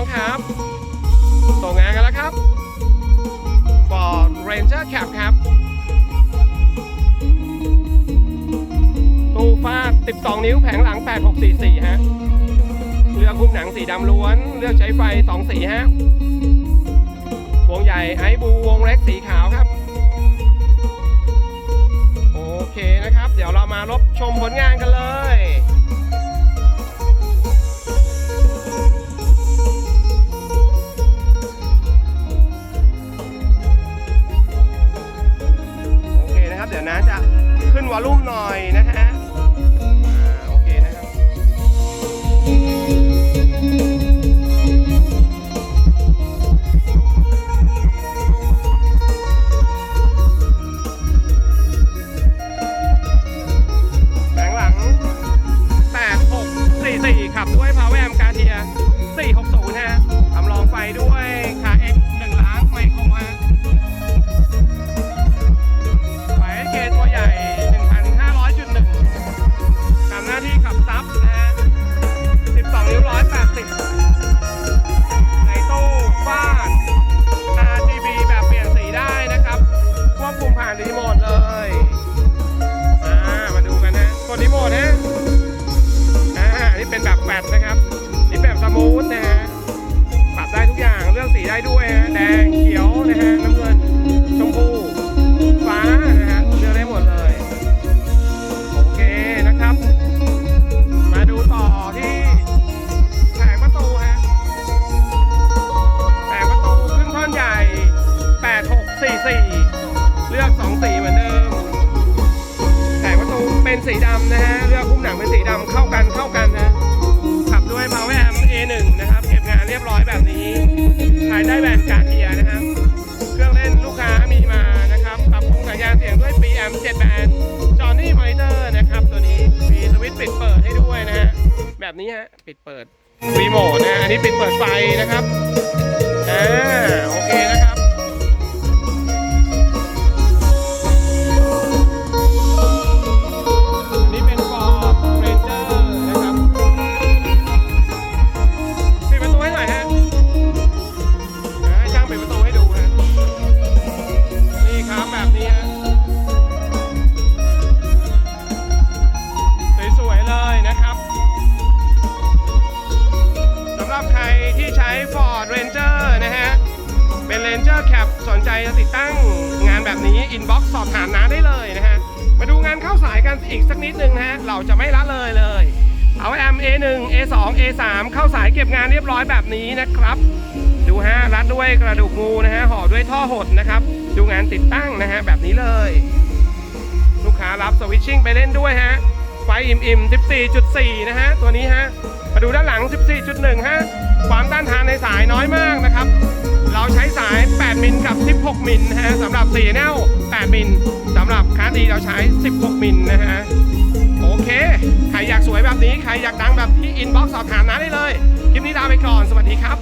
องครับ ส่งงานกันแล้วครับ Ford Ranger Cap ครับ ตู้ฟาด12 นิ้วแผงหลัง 8644 ฮะเลือกคุ้มหนังสีดำล้วน เลือกใช้ไฟ 2 สีฮะ วงใหญ่ไอบูวงเล็กสีขาวครับ โอเคนะครับ เดี๋ยวเรามารบชมผลงานกัน เดี๋ยวนะจะขึ้นวอลลุ่มหน่อยนะฮะ ด้วยฮะแดงเขียวนะฮะน้ำเงินชมพูฟ้านะฮะเลือกได้หมดเลยโอเคนะครับ มาดูต่อที่แผงประตูฮะแผงประตูครึ่งท่อนใหญ่ 8644 เลือก 2 สีเหมือนเดิมแผงประตูเป็นสีดำนะฮะ แบบนี้ฮะ ปิดเปิดรีโมทนะ อันนี้ปิดเปิดไฟนะครับ ที่ใช้ Ford Ranger นะฮะ เป็น Ranger Cap สนใจจะติดตั้งงานแบบนี้ inbox สอบถามน้าได้เลยนะฮะ มาดูงานเข้าสายกันอีกสักนิดนึงนะฮะ เราจะไม่ละเลยเลยเอา M A1 A2 A3 เข้าสายเก็บงานเรียบร้อยแบบนี้นะครับ ดูฮะรัดด้วยกระดูกงูนะฮะห่อด้วยท่อหดนะครับ ดูงานติดตั้งนะฮะแบบนี้เลย ลูกค้ารับสวิตชิ่งไปเล่นด้วยฮะ ไฟอิ่มอิ่ม14.4 นะฮะ ตัวนี้ฮะ มาดูด้านหลัง 14.1 ฮะ ความต้านทานในสายน้อยมากนะครับ เราใช้สาย 8 มิลกับ 16 มิลนะฮะสำหรับ4แนว 8 มิลสำหรับคาดีเราใช้ 16 มิลนะฮะ โอเค ใครอยากสวยแบบนี้ ใครอยากดังแบบที่อินบ็อกซ์สอบถามน้าได้เลย คลิปนี้ลาไปก่อน สวัสดีครับ